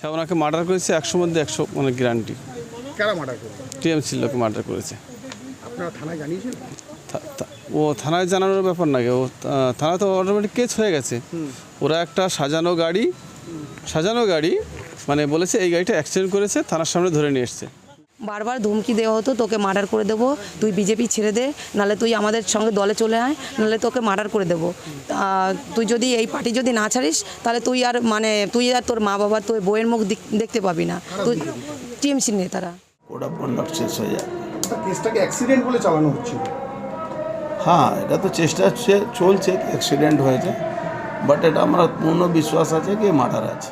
হ্যাঁ ওনাকে মার্ডার করেছে একশো মধ্যে একশো মানে গ্যারান্টি কারা মার্ডার করেছে? টিএমসির লোক মার্ডার করেছে। আপনারা থানায় জানিয়েছেন? ও থানায় জানানোর ব্যাপার না ও থানা তো অটোমেটিক কেস হয়ে গেছে। ওরা একটা সাজানো গাড়ি সাজানো গাড়ি মানে বলেছে এই গাড়িটা অ্যাক্সিডেন্ট করেছে থানার সামনে ধরে নিয়ে এসছে। বারবার ধমকি দেওয়া হতো তোকে মার্ডার করে দেবো তুই বিজেপি ছেড়ে দে নাহলে তুই আমাদের সঙ্গে দলে চলে আয় নাহলে তোকে মার্ডার করে দেবো। তুই যদি এই পার্টি যদি না ছাড়িস তাহলে তুই আর মানে তুই আর তোর মা বাবা তোর বইয়ের মুখ দেখতে পাবি না। তুই টিএমসির নেতারা অফ শেষ হয়ে কেসটাকে অ্যাক্সিডেন্ট বলে চালানো হ্যাঁ এটা তো চেষ্টা চলছে অ্যাক্সিডেন্ট হয়েছে। বাট এটা আমরা পূর্ণ বিশ্বাস আছে কি মার্ডার আছে।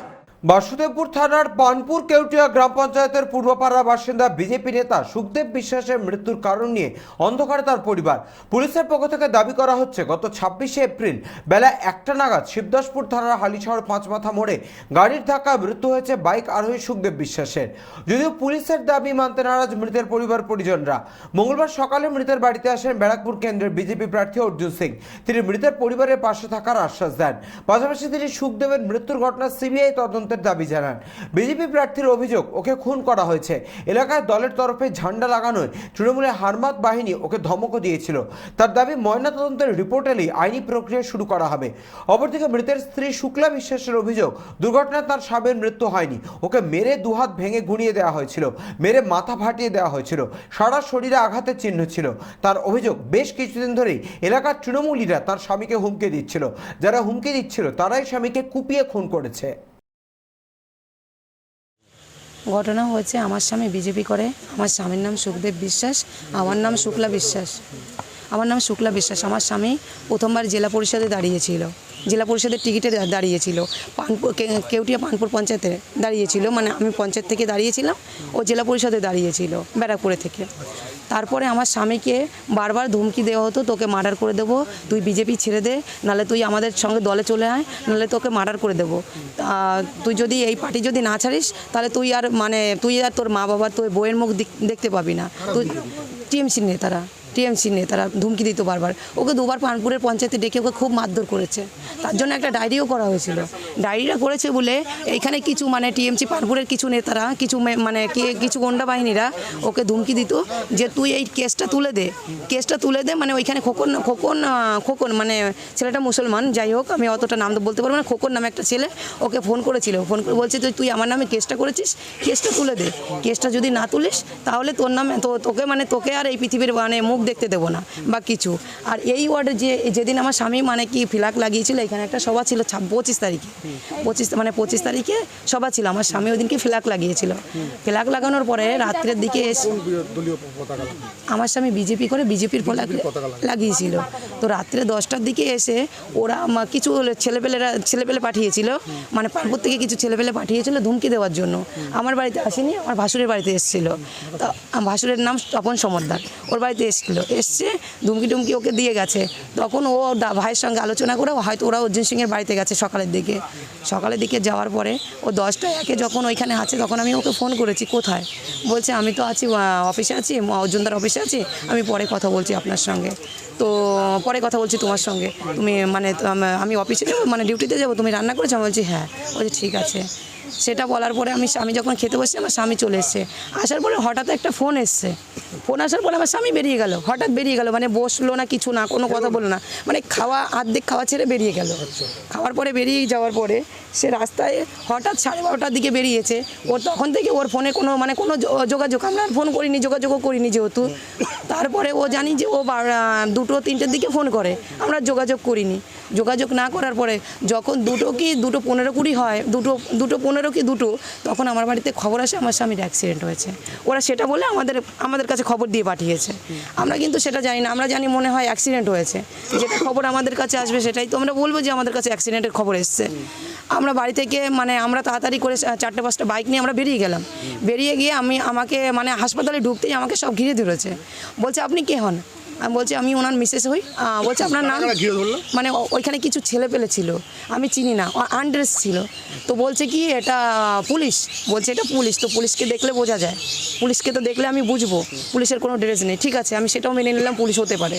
বাসুদেবপুর থানার পানপুর কেউটিয়া গ্রাম পঞ্চায়েতের পূর্বপাড়া বাসিন্দা বিজেপি নেতা সুখদেব বিশ্বাসের মৃত্যুর কারণ নিয়ে অন্ধকারে তার পরিবার। পুলিশের পক্ষ থেকে দাবি করা হচ্ছে, গত ছাব্বিশে এপ্রিল বেলা একটা নাগাদ শিবদাসপুর থানার হালিশহর পাঁচমাথা মোড়ে গাড়ির ধাক্কায় মৃত্যু হয়েছে বাইক আরোহী সুখদেব বিশ্বাসের। যদিও পুলিশের দাবি মানতে নারাজ মৃতের পরিবার পরিজনরা। মঙ্গলবার সকালে মৃতের বাড়িতে আসেন ব্যারাকপুর কেন্দ্রের বিজেপি প্রার্থী অর্জুন সিং। তিনি মৃতের পরিবারের পাশে থাকার আশ্বাস দেন। পাশাপাশি তিনি সুখদেবের মৃত্যুর ঘটনা সিবিআই তদন্তের দাবি জানান। বিজেপি প্রার্থীর অভিযোগ, ওকে খুন করা হয়েছে। এলাকায় দলের তরফে ঝান্ডা লাগানোয় তৃণমূলের হারমাত বাহিনী ওকে ধমকও দিয়েছিল। তার দাবি, ময়নাতদন্তের রিপোর্ট এলেই আইনি প্রক্রিয়া শুরু করা হবে। অপরদিকে মৃতের স্ত্রী শুক্লা বিশ্বাসের অভিযোগ, দুর্ঘটনায় তার স্বামীর মৃত্যু হয়নি। ওকে মেরে দুহাত ভেঙে গুঁড়িয়ে দেওয়া হয়েছিল, মেরে মাথা ফাটিয়ে দেওয়া হয়েছিল, সারা শরীরে আঘাতের চিহ্ন ছিল। তার অভিযোগ, বেশ কিছুদিন ধরেই এলাকার তৃণমূলীরা তার স্বামীকে হুমকি দিচ্ছিল। যারা হুমকি দিচ্ছিল, তারাই স্বামীকে কুপিয়ে খুন করেছে। ঘটনা হয়েছে, আমার স্বামী বিজেপি করে, আমার স্বামীর নাম সুখদেব বিশ্বাস, আমার নাম শুক্লা বিশ্বাস। আমার নাম শুক্লা বিশ্বাস, আমার স্বামী প্রথমবার জেলা পরিষদে দাঁড়িয়েছিল। জেলা পরিষদের টিকিটে দাঁড়িয়েছিল। পানপুর কেউটিয়া পানপুর পঞ্চায়েতে দাঁড়িয়েছিল মানে আমি পঞ্চায়েত থেকে দাঁড়িয়েছিলাম, ও জেলা পরিষদে দাঁড়িয়েছিল, ব্যারাকপুরে থেকে। তারপরে আমার স্বামীকে বারবার ধমকি দেওয়া হতো, তোকে মার্ডার করে দেবো, তুই বিজেপি ছেড়ে দে নাহলে তুই আমাদের সঙ্গে দলে চলে আয় নাহলে তোকে মার্ডার করে দেবো। তুই যদি এই পার্টি যদি না ছাড়িস, তাহলে তুই আর মানে তুই আর তোর মা বাবা তোর বইয়ের মুখ দেখতে পাবি না। তুই টিএমসির নেতারা। টিএমসির নেতারা ধমকি দিত বারবার। ওকে দুবার পানপুরের পঞ্চায়েতে ডেকে ওকে খুব মারধর করেছে। তার জন্য একটা ডায়েরিও করা হয়েছিল। ডায়েরিটা করেছে বলে এইখানে কিছু মানে টিএমসি পানপুরের কিছু নেতারা, কিছু মানে কে কিছু গন্ডা বাহিনীরা ওকে ধমকি দিত যে তুই এই কেসটা তুলে দে। কেসটা তুলে দে মানে ওইখানে খোকন খোকন খোকন মানে ছেলেটা মুসলমান, যাই হোক আমি অতটা নাম বলতে পারব না, খোকন নামে একটা ছেলে ওকে ফোন করেছিল। ফোন করে বলছে, তুই তুই আমার নামে কেসটা করেছিস? কেসটা তুলে দে। কেসটা যদি না তুলিস তাহলে তোর নামে তো তোকে মানে তোকে আর এই পৃথিবীর মানে মুখ দেখতে দেবো না বা কিছু। আর এই ওয়ার্ডে যে যেদিন আমার স্বামী মানে কি ফিলাক লাগিয়েছিল এখানে একটা সভা ছিল পঁচিশ তারিখে। পঁচিশ মানে পঁচিশ তারিখে সভা ছিল আমার স্বামী ওই দিনকে ফিলাক লাগিয়েছিল। ফিলাক লাগানোর পরে রাত্রের দিকে এসে আমার স্বামী বিজেপি করে বিজেপির ফলাক লাগিয়েছিল। তো রাত্রে দশটার দিকে এসে ওরা কিছু ছেলেপেলেরা ছেলেপেলে পাঠিয়েছিল। মানে পানপুর থেকে কিছু ছেলেপেলে পাঠিয়েছিল ধুমকি দেওয়ার জন্য। আমার বাড়িতে আসেনি আমার ভাসুরের বাড়িতে এসেছিল। তো ভাসুরের নাম তপন সমদ্দার। ওর বাড়িতে এসেছিল। এসছে ধুমকি টুমকি ওকে দিয়ে গেছে। তখন ও ভাইয়ের সঙ্গে আলোচনা করে হয়তো ওরা অর্জুন সিংয়ের বাড়িতে গেছে সকালের দিকে। সকালের দিকে যাওয়ার পরে ও দশটা একে যখন ওইখানে আছে, তখন আমি ওকে ফোন করেছি, কোথায়? বলছে, আমি তো আছি অফিসে আছি অর্জুনদার অফিসে আছি, আমি পরে কথা বলছি আপনার সঙ্গে। তো পরে কথা বলছি তোমার সঙ্গে। তুমি মানে আমি অফিসে যাব মানে ডিউটিতে যাব, তুমি রান্না করেছ? আমি বলছি হ্যাঁ। বলছি, ঠিক আছে। সেটা বলার পরে আমি স্বামী যখন খেতে বসছি আমার স্বামী চলে এসছে। আসার পরে হঠাৎ একটা ফোন এসছে। ফোন আসার পরে আমার স্বামী বেরিয়ে গেল। হঠাৎ বেরিয়ে গেল মানে বসল না কিছু না, কোনো কথা বলল না। মানে খাওয়া, আর্ধেক খাওয়া ছেড়ে বেরিয়ে গেল। খাওয়ার পরে বেরিয়ে যাওয়ার পরে সে রাস্তায় হঠাৎ সাড়ে বারোটার দিকে বেরিয়েছে। ওর তখন থেকে ওর ফোনে কোনো মানে কোনো যোগাযোগ, আমরা আর ফোন করিনি, যোগাযোগও করিনি যেহেতু। তারপরে ও জানি যে ও দুটো, তিনটের দিকে ফোন করে। আমরা যোগাযোগ করিনি। যোগাযোগ না করার পরে যখন দুটো কি দুটো পনেরো কুড়ি হয়, দুটো দুটো পনেরো কি দুটো, তখন আমার বাড়িতে খবর আসে, আমার স্বামীর অ্যাক্সিডেন্ট হয়েছে। ওরা সেটা বলে আমাদের আমাদের কাছে খবর দিয়ে পাঠিয়েছে। আমরা কিন্তু সেটা জানি না, আমরা জানি মনে হয় অ্যাক্সিডেন্ট হয়েছে। যেটা খবর আমাদের কাছে আসবে সেটাই তো আমরা বলব যে আমাদের কাছে অ্যাক্সিডেন্টের খবর এসছে। আমরা বাড়ি থেকে মানে আমরা তাড়াতাড়ি করে চারটে, পাঁচটা বাইক নিয়ে আমরা বেরিয়ে গেলাম। বেরিয়ে গিয়ে আমি আমাকে মানে হাসপাতালে ঢুকতেই আমাকে সব ঘিরে ধরেছে। বলছে, আপনি কে হন? আমি বলছি আমি ওনার মিসেস হই। বলছে আপনার নাম? মানে ওইখানে কিছু ছেলে পেলে ছিল। আমি চিনি না। আনড্রেস ছিল। তো বলছে কি এটা পুলিশ। বলছে এটা পুলিশ। তো পুলিশকে দেখলে বোঝা যায়। পুলিশকে তো দেখলে আমি বুঝব। পুলিশের কোনো ড্রেস নেই। ঠিক আছে আমি সেটাও মেনে নিলাম পুলিশ হতে পারে।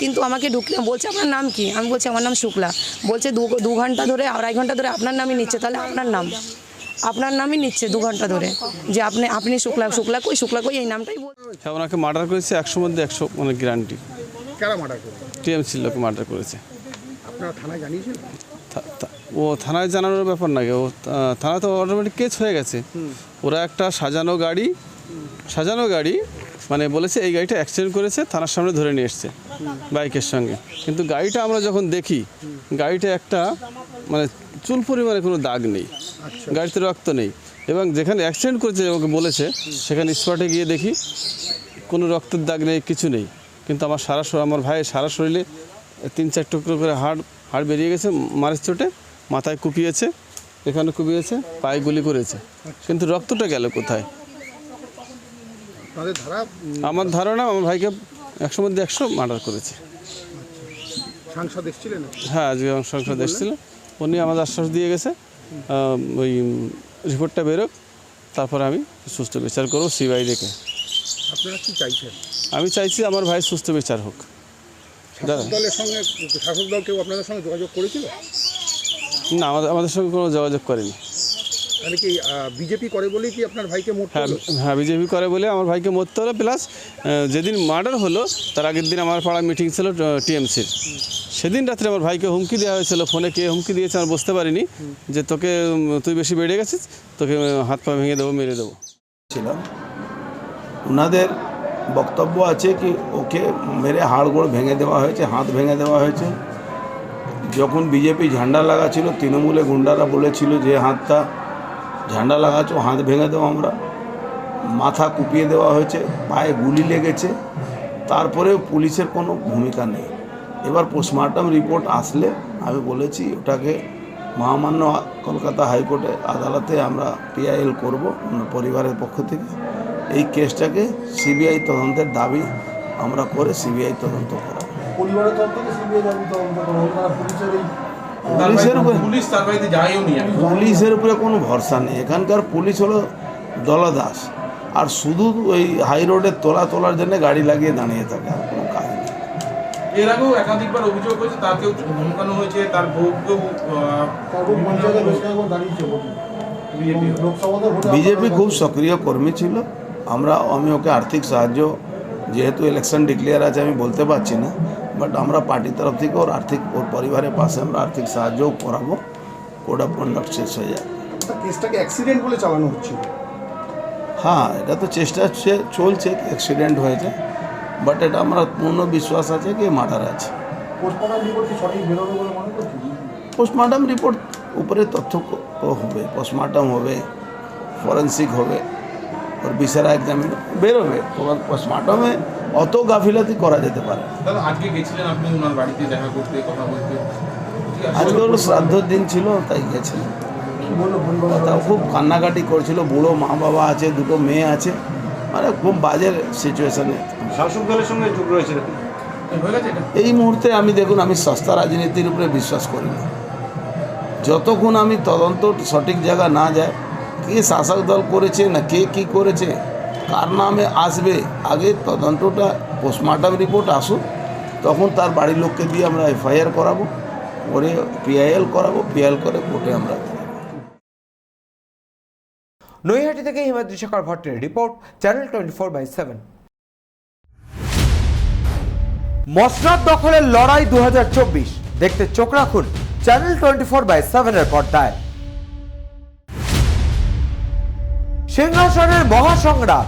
কিন্তু আমাকে ঢুকলে বলছে আপনার নাম কি? আমি বলছি আমার নাম শুক্লা। বলছে দু দু ঘণ্টা ধরে আড়াই ঘণ্টা ধরে আপনার নামই নিচ্ছে। তাহলে আপনার নাম? আপনার নামই নিচ্ছে দু ঘণ্টা ধরে। যে আপনি আপনি শুক্লা শুক্লা কই শুক্লা কই এই নামটাই বল। হ্যাঁ ওনাকে মার্ডার করেছে একশো মধ্যে একশো মানে গ্যারান্টি কারা মার্ডার করবে টিএমসির লোক মার্ডার করেছে। আপনারা থানায় থা- ও থানায় জানানোর ব্যাপার নাকি ও থানা তো অটোমেটিক কেস হয়ে গেছে। ওরা একটা সাজানো গাড়ি সাজানো গাড়ি মানে বলেছে এই গাড়িটা অ্যাক্সিডেন্ট করেছে থানার সামনে ধরে নিয়ে এসছে বাইকের সঙ্গে। কিন্তু গাড়িটা আমরা যখন দেখি গাড়িটা একটা মানে চুল পরিমাণে কোনো দাগ নেই গাড়িতে রক্ত নেই এবং যেখানে অ্যাক্সিডেন্ট করেছে আমাকে বলেছে সেখানে স্পটে গিয়ে দেখি কোনো রক্তের দাগ নেই কিছু নেই। কিন্তু আমার সারা শরীর আমার ভাইয়ের সারা শরীরে তিন চার টুকরো করে হাড় হাড় বেরিয়ে গেছে মারের চোটে মাথায় কুপিয়েছে এখানে কুপিয়েছে পায়ে গুলি করেছে। কিন্তু রক্তটা গেল কোথায়? আমার ধারণা আমার ভাইকে একশো মধ্যে একশো মার্ডার করেছে। সাংসদ এসেছিলেন? হ্যাঁ আজকে সংসদ এসেছিল। উনি আমাদের আশ্বাস দিয়ে গেছে। ওই রিপোর্টটা বেরোক তারপরে আমি সুস্থ বিচার করব সিবিআই রেখে আপনারা কি চাইছেন? আমি চাইছি আমার ভাই সুস্থ বিচার হোক। দলের সঙ্গে শাসক দল কেউ আপনাদের সঙ্গে যোগাযোগ করেছিল? না আমাদের আমাদের সঙ্গে কোনো যোগাযোগ করেনি। তাহলে কি বিজেপি করে বলেই কি আপনার ভাইকে মোট হ্যাঁ হ্যাঁ বিজেপি করে বলে আমার ভাইকে মরতে হলো। প্লাস যেদিন মার্ডার হলো তার আগের দিন আমার পাড়া মিটিং ছিল টিএমসির। সেদিন রাত্রে আমার ভাইকে হুমকি দেওয়া হয়েছিল, ফোনে কে হুমকি দিয়েছে আমি বুঝতে পারিনি, যে তোকে তুই বেশি বেড়ে গেছিস, তোকে হাত পা ভেঙে দেবো, মেরে দেবো। ছিলাম। ওনাদের বক্তব্য আছে কি, ওকে মেরে হাড়গোড় ভেঙে দেওয়া হয়েছে, হাত ভেঙে দেওয়া হয়েছে। যখন বিজেপি ঝান্ডা লাগাছিল তৃণমূলে গুন্ডারা বলেছিল যে হাতটা ঝান্ডা লাগাচ্ছ, হাত ভেঙে দেবো আমরা। মাথা কুপিয়ে দেওয়া হয়েছে, পায়ে গুলি লেগেছে। তারপরেও পুলিশের কোনো ভূমিকা নেই। এবার পোস্টমর্টম রিপোর্ট আসলে আমি বলেছি ওটাকে মহামান্য কলকাতা হাইকোর্টে আদালতে আমরা পিআইএল করব পরিবারের পক্ষ থেকে। এই কেসটাকে সিবিআই তদন্তের দাবি আমরা করে সিবিআই তদন্ত করা। পুলিশের উপরে। পুলিশের উপরে কোনো ভরসা নেই। এখানকার পুলিশ হলো দলদাস আর শুধু ওই হাই রোডে তোলা তোলার জন্য গাড়ি লাগিয়ে দাঁড়িয়ে থাকে আর কোনো কাজ নেই। এর আগেও একাধিকবার অভিযোগ হয়েছে তাকেও ধমকানো হয়েছে তার বিজেপি। খুব সক্রিয় কর্মী ছিল। আমরা আমি ওকে আর্থিক সাহায্য যেহেতু ইলেকশন ডিক্লেয়ার আছে আমি বলতে পারছি না বাট আমরা পার্টির তরফ থেকে ওর আর্থিক ওর পরিবারের পাশে আমরা আর্থিক সাহায্যও করাবো। কোড অফ কন্ডাক্ট শেষ হয়ে যাবে কেসটাকে অ্যাক্সিডেন্ট বলে চালানো হচ্ছিল। হ্যাঁ এটা তো চেষ্টা চলছে অ্যাক্সিডেন্ট হয়েছে। বাট এটা আমার পূর্ণ বিশ্বাস আছে কি মার্ডার আছে। পোস্টমর্টম রিপোর্ট কি সঠিক বেরোবে বলে মনে করছি পোস্টমর্টম রিপোর্ট উপরে তথ্য হবে পোস্টমর্টম হবে ফরেন্সিক হবে ওর বিসারা এক্সামিন বেরোবে। পোস্টমর্টমে অত গাফিলাতি করা যেতে পারে। আজকে গেছিলেন আপনি ওনার বাড়িতে দেখা করতে কথা বলতে। আজকে হলো শ্রাদ্ধর দিন ছিল তাই গেছিলাম। তাও খুব কান্নাকাটি করছিল। বুড়ো মা বাবা আছে দুটো মেয়ে আছে। মানে খুব বাজে সিচুয়েশনে শাসক দলের সঙ্গে যোগ রয়েছে এই মুহূর্তে আমি দেখুন আমি সস্তা রাজনীতির উপরে বিশ্বাস করি না। যতক্ষণ আমি তদন্ত সঠিক জায়গা না যায় কে শাসক দল করেছে না কে কি করেছে কার নামে আসবে আগে তদন্তটা পোস্টমর্টম রিপোর্ট আসুক তখন তার বাড়ির লোককে দিয়ে আমরা এফআইআর করাবো করে পিআইএল করাবো পিআইএল করে কোর্টে আমরা। নৈহাটি থেকে Himadri Shekhar ভট্টের report channel twenty four by seven মসনাদ দখলের লড়াই দু হাজার চব্বিশ। দেখতে চোখ রাখুন চ্যানেল টোয়েন্টি ফোর বাই সেভেনের পর্দায়। সিংহাসনের মহাসংগ্রাম